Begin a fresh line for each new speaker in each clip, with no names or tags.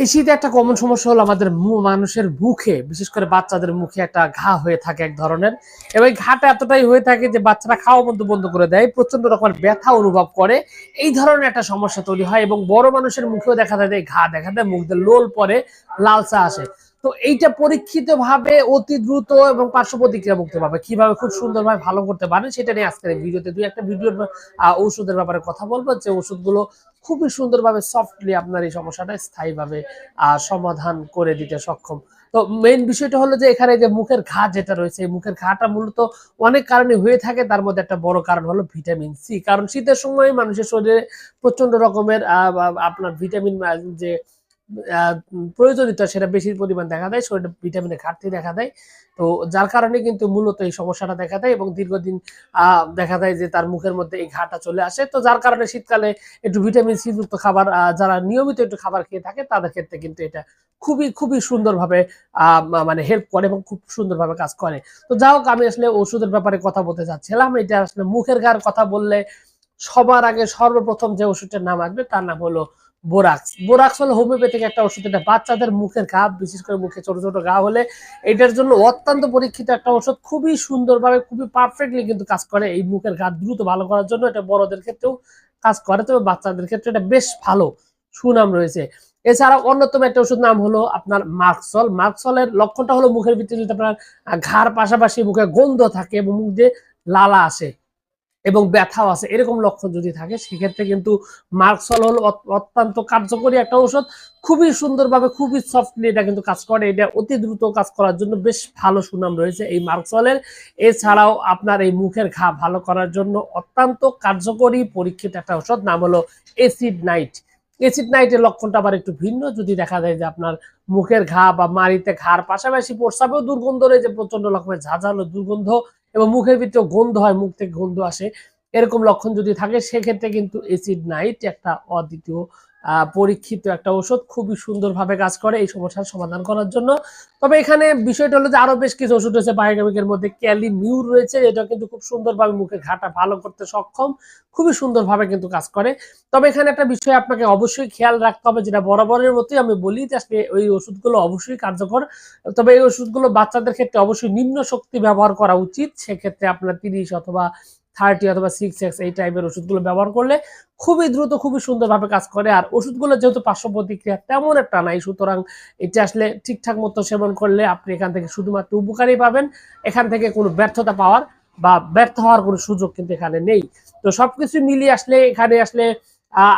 এই শীতে একটা কমন সমস্যা হলো আমাদের মানুষের মুখে, বিশেষ করে বাচ্চাদের মুখে একটা ঘা হয়ে থাকে এক ধরনের। এবং ঘাটা এতটাই হয়ে থাকে যে বাচ্চারা খাওয়া বন্ধ বন্ধ করে দেয় প্রচণ্ড রকমের ব্যথা অনুভব করে। এই ধরনের একটা সমস্যা তৈরি হয় এবং বড় মানুষের মুখেও দেখা যায় ঘা দেখা দেয় মুখ দিয়ে লোল পরে লালসা আসে। তো এইটা পরীক্ষিত ভাবে অতি দ্রুত এবং পার্শ্ব প্রতিক্রিয়া মুক্ত ভাবে কীভাবে খুব সুন্দরভাবে ভালো করতে পারেন সেটা নিয়ে আজকের ভিডিওতে দুই একটা ভিডিওর আহ, ঔষধের ব্যাপারে কথা বলব। যে ওষুধগুলো খুবই সুন্দরভাবে সফটলি আপনার এই সমস্যাটা স্থায়ীভাবে সমাধান করে দিতে সক্ষম। তো মেইন বিষয়টা হলো যে এখানে যে মুখের ঘা যেটা রয়েছে এই মুখের ঘাটা মূলত অনেক কারণে হয়ে থাকে। তার মধ্যে একটা বড় কারণ হলো ভিটামিন সি কারণ শীতের সময় মানুষের শরীরে প্রচণ্ড রকমের আপনার ভিটামিন যে প্রয়োজনীয়তা সেটা বেশি পরিমাণ দেখা দেয়, শরীরে ভিটামিনের ঘাটতি দেখা দেয়। তো যার কারণে কিন্তু মূলত এই সমস্যাটা দেখা দেয় এবং দীর্ঘদিন দেখা যায় যে তার মুখের মধ্যে এই ঘাটা চলে আসে। তো যার কারণে শীতকালে একটু ভিটামিন সি যুক্ত খাবার যারা নিয়মিত একটু খাবার খেয়ে থাকে, তাদের ক্ষেত্রে কিন্তু এটা খুবই খুবই সুন্দরভাবে মানে হেল্প করে এবং খুব সুন্দরভাবে কাজ করে। তো যা হোক, আমি আসলে ওষুধের ব্যাপারে কথা বলতে চাচ্ছিলাম এটা আসলে মুখের ঘার কথা বললে সবার আগে সর্বপ্রথম যে ওষুধটার নাম আসবে, তার নাম হলো বোরাক্স। বোরাক্স হলো হোমিওপ্যাথিক একটা ওষুধ এটা বাচ্চাদের মুখের ঘা বিশেষ করে মুখে ছোট ছোট ঘা হলে এটার জন্য অত্যন্ত পরীক্ষিত একটা ওষুধ। খুবই সুন্দরভাবে, খুবই পারফেক্টলি কিন্তু কাজ করে এই মুখের ঘা দ্রুত ভালো করার জন্য। এটা বড়দের ক্ষেত্রেও কাজ করে, তবে বাচ্চাদের ক্ষেত্রে এটা বেশ ভালো সুনাম রয়েছে। এছাড়া অন্যতম একটা ওষুধ নাম হলো আপনার মার্কসল। মার্কসলের লক্ষণটা হলো মুখের ভিতরে যদি আপনার ঘাড় পাশাপাশি মুখে গন্ধ থাকে এবং মুখ দিয়ে লালা আসে এবং ব্যথাও আছে, এরকম লক্ষণ যদি থাকে, সেক্ষেত্রে কিন্তু মার্কসল হলো অত- অত্যন্ত কার্যকরী একটা ঔষধ। খুবই সুন্দরভাবে, খুবই সফটলি এটা কিন্তু কাজ করে। এটা অতি দ্রুত কাজ করার জন্য বেশ ভালো সুনাম রয়েছে এই মার্কসলের এছাড়াও আপনার এই মুখের ঘা ভালো করার জন্য অত্যন্ত কার্যকরী পরীক্ষিত একটা ঔষধ, নাম হলো এসিড নাইট এসিড নাইটের লক্ষণটা আবার একটু ভিন্ন। যদি দেখা যায় যে আপনার মুখের ঘা বা মাড়িতে ঘাড় পাশাপাশি প্রস্রাবেও দুর্গন্ধ রয়েছে প্রচণ্ড রকমের ঝাঁঝালো দুর্গন্ধ এবং মুখের ভিতরে গন্ধ হয়, মুখ থেকে গন্ধ আসে। এরকম লক্ষণ যদি থাকে, সেক্ষেত্রে কিন্তু অ্যাসিড নাইট একটা অদ্বিতীয় পরীক্ষিত একটা ওষুধ খুবই সুন্দরভাবে কাজ করে এই সমস্যার সমাধান করার জন্য। তবে এখানে বিষয়টা হলো যে আরও বেশ কিছু ওষুধ রয়েছে বায়োকেমিকের মধ্যে ক্যালি ক্যালিমিউর রয়েছে, এটা কিন্তু খুব সুন্দরভাবে মুখে ঘাটা ভালো করতে সক্ষম, খুবই সুন্দরভাবে কিন্তু কাজ করে। তবে এখানে একটা বিষয় আপনাকে অবশ্যই খেয়াল রাখতে হবে, যেটা বরাবরের মতোই আমি বলি যে আসলে ওই ওষুধগুলো অবশ্যই কার্যকর। তবে এই ওষুধগুলো বাচ্চাদের ক্ষেত্রে অবশ্যই নিম্ন শক্তি ব্যবহার করা উচিত, সেক্ষেত্রে আপনার তিরিশ অথবা থার্টি অথবা সিক্স এক্স এই টাইপের ওষুধগুলো ব্যবহার করলে খুবই দ্রুত, খুবই সুন্দরভাবে কাজ করে। আর ওষুধগুলো যেহেতু পার্শ্ব প্রতিক্রিয়া তেমন একটা নাই, সুতরাং এটা আসলে ঠিকঠাক মতো সেবন করলে আপনি এখান থেকে শুধুমাত্র উপকারই পাবেন। এখান থেকে কোনো ব্যর্থতা পাওয়ার বা ব্যর্থ হওয়ার কোনো সুযোগ কিন্তু এখানে নেই। তো সবকিছু মিলিয়ে আসলে এখানে আসলে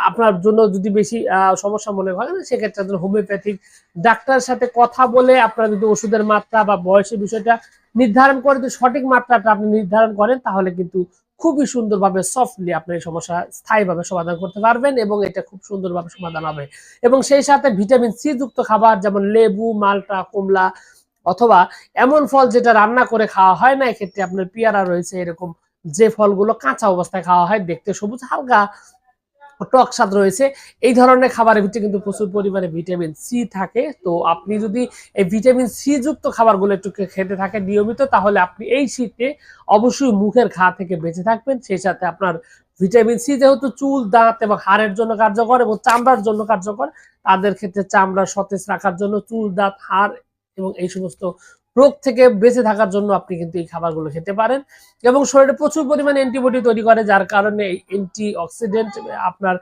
আপনার জন্য যদি বেশি সমস্যা মনে হয় সেক্ষেত্রে আপনার হোমিওপ্যাথিক ডাক্তারের সাথে কথা বলে আপনার যদি ওষুধের মাত্রা বা বয়সের বিষয়টা নির্ধারণ করে যদি সঠিক মাত্রাটা আপনি নির্ধারণ করেন, তাহলে কিন্তু খুবই সুন্দরভাবে সফটলি আপনি এই সমস্যা স্থায়ীভাবে সমাধান করতে পারবেন এবং এটা খুব সুন্দরভাবে সমাধান হবে। এবং সেই সাথে ভিটামিন সি যুক্ত খাবার যেমন লেবু, মালটা, কমলা অথবা এমন ফল যেটা রান্না করে খাওয়া হয় না, এক্ষেত্রে আপনার পেয়ারা রয়েছে এরকম যে ফলগুলো কাঁচা অবস্থায় খাওয়া হয়, দেখতে সবুজ, হালকা টক স্বাদ রয়েছে। এই ধরনের খাবারের ভিতরে কিন্তু প্রচুর পরিমাণে ভিটামিন সি থাকে। তো আপনি যদি এই ভিটামিন সি যুক্ত খাবারগুলো একটু খেতে থাকেন নিয়মিত, তাহলে আপনি এই শীতে অবশ্যই মুখের ঘা থেকে বেঁচে থাকবেন। সেই সাথে আপনার ভিটামিন সি যেহেতু চুল, দাঁত এবং হাড়ের জন্য কার্যকর এবং চামড়ার জন্য কার্যকর, তাদের ক্ষেত্রে চামড়া সতেজ রাখার জন্য চুল, দাঁত, হাড় এবং এই সমস্ত রোগ থেকে বেঁচে থাকার জন্য আপনি কিন্তু এই খাবারগুলো খেতে পারেন এবং শরীরে প্রচুর পরিমাণে অ্যান্টিবডি তৈরি করে, যার কারণে অ্যান্টি অক্সিডেন্ট আপনার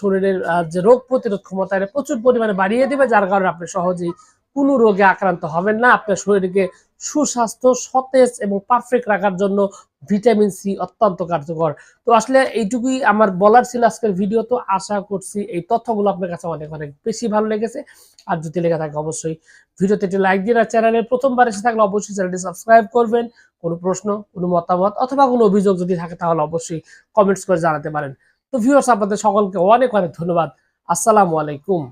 শরীরের যে রোগ প্রতিরোধ ক্ষমতা, এটা প্রচুর পরিমাণে বাড়িয়ে দেবে, যার কারণে আপনি সহজেই কোনো রোগে আক্রান্ত হবেন না। আপনার শরীরকে সুস্বাস্থ্য, সতেজ এবং পারফেক্ট রাখার জন্য ভিটামিন সি অত্যন্ত কার্যকর। তো আসলে এইটুকুই আমার বলার ছিল আজকের ভিডিও, তো আশা করছি এই তথ্যগুলো আপনার কাছে অনেক অনেক বেশি ভালো লেগেছে। আর যদি লেগে থাকে অবশ্যই ভিডিওতে একটি লাইক দিন আর চ্যানেলের প্রথমবার এসে থাকলে অবশ্যই চ্যানেলটি সাবস্ক্রাইব করবেন। কোনো প্রশ্ন, কোনো মতামত অথবা কোনো অভিযোগ যদি থাকে তাহলে অবশ্যই কমেন্টস করে জানাতে পারেন। তো ভিউয়ার্স আপনাদের সকলকে অনেক অনেক ধন্যবাদ। আসসালামু আলাইকুম।